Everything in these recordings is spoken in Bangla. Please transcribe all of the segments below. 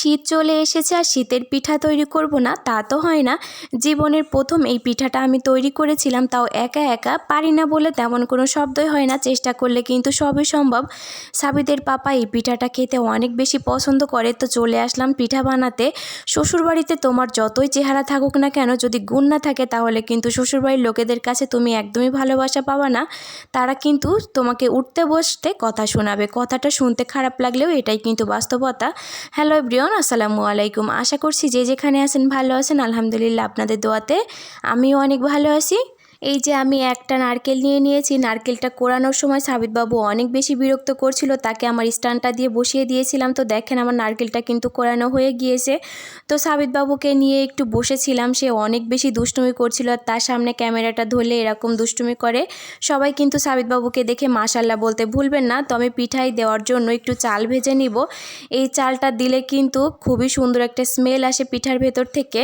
শীত চলে এসেছে আর শীতের পিঠা তৈরি করব না, তা তো হয় না। জীবনের প্রথম এই পিঠাটা আমি তৈরি করেছিলাম, তাও একা একা। পারি না বলে তেমন কোনো শব্দই হয় না, চেষ্টা করলে কিন্তু সবই সম্ভব। সাবিদের পাপা এই পিঠাটা খেতে অনেক বেশি পছন্দ করে, তো চলে আসলাম পিঠা বানাতে। শ্বশুরবাড়িতে তোমার যতই চেহারা থাকুক না কেন, যদি গুণ না থাকে তাহলে কিন্তু শ্বশুরবাড়ির লোকেদের কাছে তুমি একদমই ভালোবাসা পাবা না। তারা কিন্তু তোমাকে উঠতে বসতে কথা শোনাবে, কথাটা শুনতে খারাপ লাগলেও এটাই কিন্তু বাস্তবতা। হ্যালো এভরিওয়ান আসসালামু আলাইকুম। আশা করছি যে যেখানে আছেন ভালো আছেন। আলহামদুলিল্লাহ আপনাদের দোয়াতে আমিও অনেক ভালো আছি। এই যে আমি একটা নারকেল নিয়ে নিয়েছি, নারকেলটা কোরানোর সময় সাবিতবাবু অনেক বেশি বিরক্ত করছিল, তাকে আমার স্ট্যান্ডটা দিয়ে বসিয়ে দিয়েছিলাম। তো দেখেন আমার নারকেলটা কিন্তু কোরানো হয়ে গিয়েছে। তো সাবিতবাবুকে নিয়ে একটু বসেছিলাম, সে অনেক বেশি দুষ্টুমি করছিল, আর তার সামনে ক্যামেরাটা ধরলে এরকম দুষ্টুমি করে। সবাই কিন্তু সাবিতবাবুকে দেখে মাশাল্লাহ বলতে ভুলবেন না, তো আমি পিঠাই দেওয়ার জন্য একটু চাল ভেজে নিব। এই চালটা দিলে কিন্তু খুবই সুন্দর একটা স্মেল আসে পিঠার ভেতর থেকে।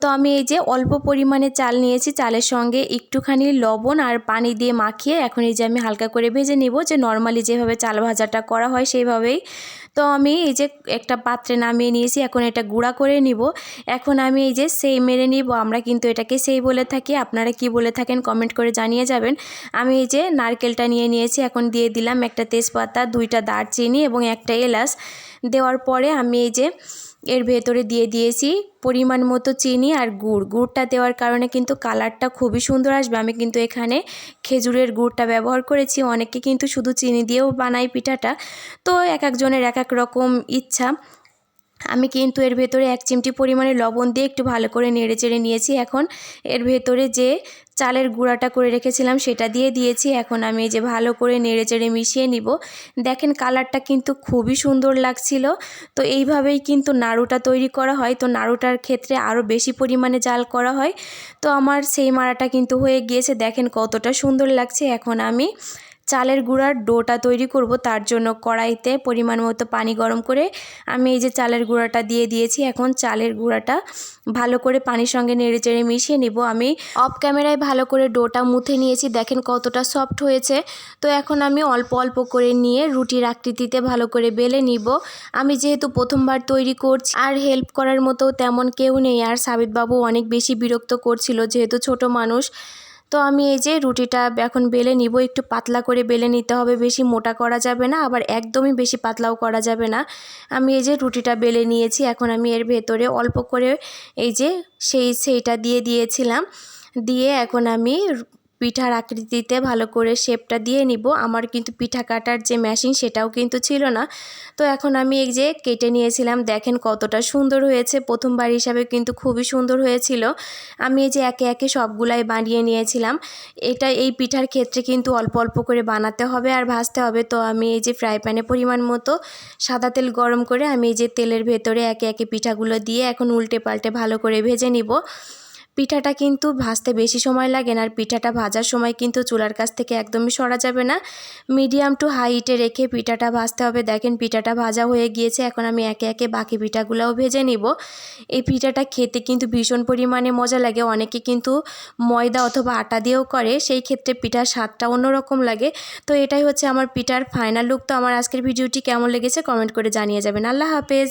তো আমি এই যে অল্প পরিমাণে চাল নিয়েছি, চালের সঙ্গে একটুখানি লবণ আর পানি দিয়ে মাখিয়ে এখন এই যে আমি হালকা করে ভেজে নিব যে নর্মালি যেভাবে চাল ভাজাটা করা হয় সেইভাবেই। তো আমি এই যে একটা পাত্রে নামিয়ে নিয়েছি, এখন এটা গুঁড়া করে নিব। এখন আমি এই যে সেই মেরে নিব, আমরা কিন্তু এটাকে সেই বলে থাকি। আপনারা কি বলে থাকেন কমেন্ট করে জানিয়ে যাবেন। আমি এই যে নারকেলটা নিয়ে নিয়েছি, এখন দিয়ে দিলাম একটা তেজপাতা, দুইটা দারচিনি এবং একটা এলাচ। দেওয়ার পরে আমি এই যে এর ভেতরে দিয়ে দিয়েছি পরিমাণ মতো চিনি আর গুড়। গুড়টা দেওয়ার কারণে কিন্তু কালারটা খুবই সুন্দর আসবে। আমি কিন্তু এখানে খেজুরের গুড়টা ব্যবহার করেছি। অনেকে কিন্তু শুধু চিনি দিয়েও বানাই পিঠাটা। তো এক একজনের এক এক রকম ইচ্ছা। আমি কিন্তু এর ভেতরে এক চিমটি পরিমাণে লবণ দিয়ে একটু ভালো করে নেড়ে চেড়ে নিয়েছি এখন। এর ভেতরে যে চালের গুঁড়াটা করে রেখেছিলাম সেটা দিয়ে দিয়েছি। এখন আমি এই যে ভালো করে নেড়ে চেড়ে মিশিয়ে নিব। দেখেন কালারটা কিন্তু খুবই সুন্দর লাগছিল। তো এইভাবেই কিন্তু নাড়ুটা তৈরি করা হয়। তো নাড়ুটার ক্ষেত্রে আরও বেশি পরিমাণে জাল করা হয়। তো আমার সেই মারাটা কিন্তু হয়ে গিয়েছে। দেখেন কতটা সুন্দর লাগছে। এখন আমি চালের গুঁড়ার ডোটা তৈরি করব, তার জন্য কড়াইতে পরিমাণ মতো পানি গরম করে আমি এই যে চালের গুঁড়াটা দিয়ে দিয়েছি। এখন চালের গুঁড়াটা ভালো করে পানির সঙ্গে নেড়ে চেড়ে মিশিয়ে নিব। আমি অফ ক্যামেরায় ভালো করে ডোটা মুথে নিয়েছি, দেখেন কতটা সফট হয়েছে। তো এখন আমি অল্প অল্প করে নিয়ে রুটির আকৃতিতে ভালো করে বেলে নিব। আমি যেহেতু প্রথমবার তৈরি করছি, আর হেল্প করার মতো তেমন কেউ নেই। আর সাবিতবাবু অনেক বেশি বিরক্ত করছিল, যেহেতু ছোট মানুষ। তো আমি এই যে রুটিটা এখন বেলে নিব, একটু পাতলা করে বেলে নিতে হবে, বেশি মোটা করা যাবে না, আবার একদমই বেশি পাতলাও করা যাবে না। আমি এই যে রুটিটা বেলে নিয়েছি, এখন আমি এর ভেতরে অল্প করে এই যে সেই সেইটা দিয়ে দিয়েছিলাম। দিয়ে এখন আমি পিঠার আকৃতিতে ভালো করে শেপটা দিয়ে নিব। আমার কিন্তু পিঠা কাটার যে মেশিন সেটাও কিন্তু ছিল না। তো এখন আমি এই যে কেটে নিয়েছিলাম, দেখেন কতটা সুন্দর হয়েছে। প্রথমবার হিসাবে কিন্তু খুবই সুন্দর হয়েছিল। আমি এই যে একে একে সবগুলাই বানিয়ে নিয়েছিলাম। এটা এই পিঠার ক্ষেত্রে কিন্তু অল্প অল্প করে বানাতে হবে আর ভাজতে হবে। তো আমি এই যে ফ্রাই প্যানে পরিমাণ মতো সাদা তেল গরম করে আমি এই যে তেলের ভেতরে একে একে পিঠাগুলো দিয়ে এখন উল্টে পাল্টে ভালো করে ভেজে নিব। পিঠাটা কিন্তু ভাজতে বেশি সময় লাগে না, আর পিঠাটা ভাজার সময় কিন্তু চুলার কাছ থেকে একদমই সরা যাবে না। মিডিয়াম টু হাই হিটে রেখে পিঠাটা ভাজতে হবে। দেখেন পিঠাটা ভাজা হয়ে গিয়েছে, এখন আমি একে একে বাকি পিঠাগুলোও ভেজে নিব। এই পিঠাটা খেতে কিন্তু ভীষণ পরিমাণে মজা লাগে। অনেকে কিন্তু ময়দা অথবা আটা দিয়েও করে, সেই ক্ষেত্রে পিঠার স্বাদটা অন্যরকম লাগে। তো এটাই হচ্ছে আমার পিঠার ফাইনাল লুক তো আমার আজকের ভিডিওটি কেমন লেগেছে কমেন্ট করে জানিয়ে যাবেন। আল্লাহ হাফেজ।